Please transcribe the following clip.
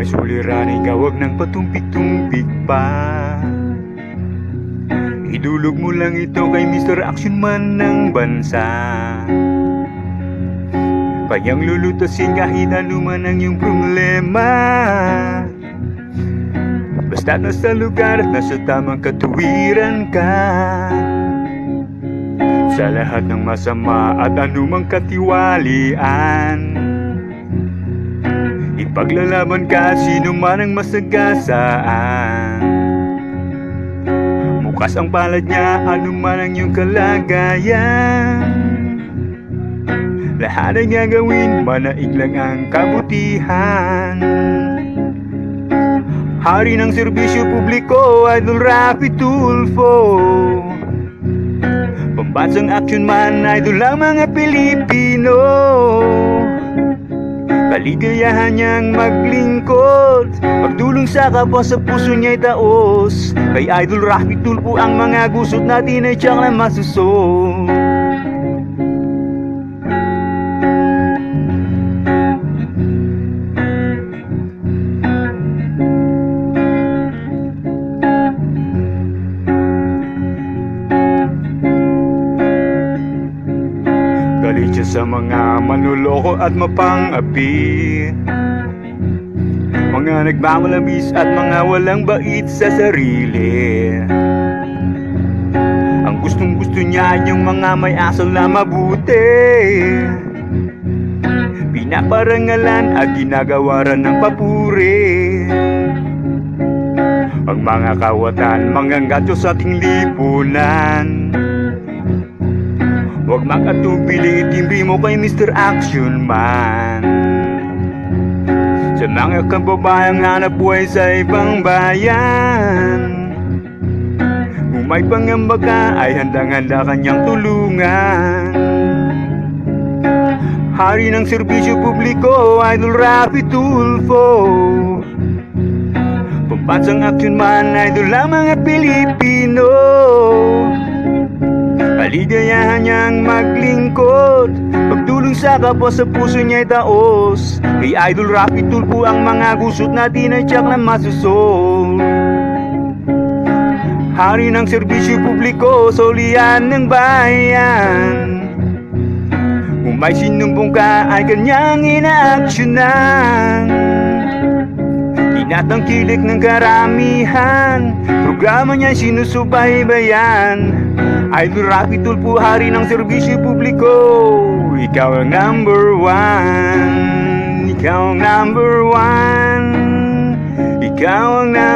Suliranin ka, wag nang patumpik-tumpik pa. Idulog mo lang ito kay Mr. Action Man ng bansa. Kayang lulutasin kahit anuman ang iyong problema. Basta nasa lugar at nasa tamang katuwiran ka. Sa lahat ng masama at anumang katiwalian Ipaglalaban ka sino man ang masagasaan? Bukas ang palad niya anuman ang iyong kalagayan? Lahat ang gagawin, manaig lang ang kabutihan. Hari ng serbisyo publiko, Idol Rafi Tulfo. Pambansang action man, idol ang mga Pilipino Kaligayahan niyang maglingkod. Magdulong sa kapwa sa puso niya'y taos. Kay Idol Rafi Tulfo ang mga gusot natin ay tiyak na masusot sa mga manluloko at mapang-api. Mga nagmamalabis at mga walang bait sa sarili. Ang gustong gusto niya yung mga may asal na mabuti. Pinaparangalan at ginagawaran ng papuri. Ang mga kawatan, mga gato sa ating lipunan makatubili, itimbi mo kay Mr. Action Man. Sa mga kababayang hanap buhay sa ibang bayan. Kung may pangamba ay handang-handa kanyang tulungan. Hari ng serbisyo publiko, Idol Rafi Tulfo. Pambansang action man, idol ang mga Pilipino Kaligayahan niyang maglingkod Pagtulong sa kapwa sa puso niya'y taos Kay Idol Rafi Tulfo ang mga gusot natin ay tiyak na masusol. Hari ng serbisyo publiko, solian ng bayan. Kung may sinumbong ka ay kanyang inaaksyonan. Tinatangkilik ng karamihan Programa niya sinusubaybayan. Idol Rafi Tulfo, hari ng serbisyo publiko. Ikaw ang number one. Ikaw ang number one. Ikaw ang number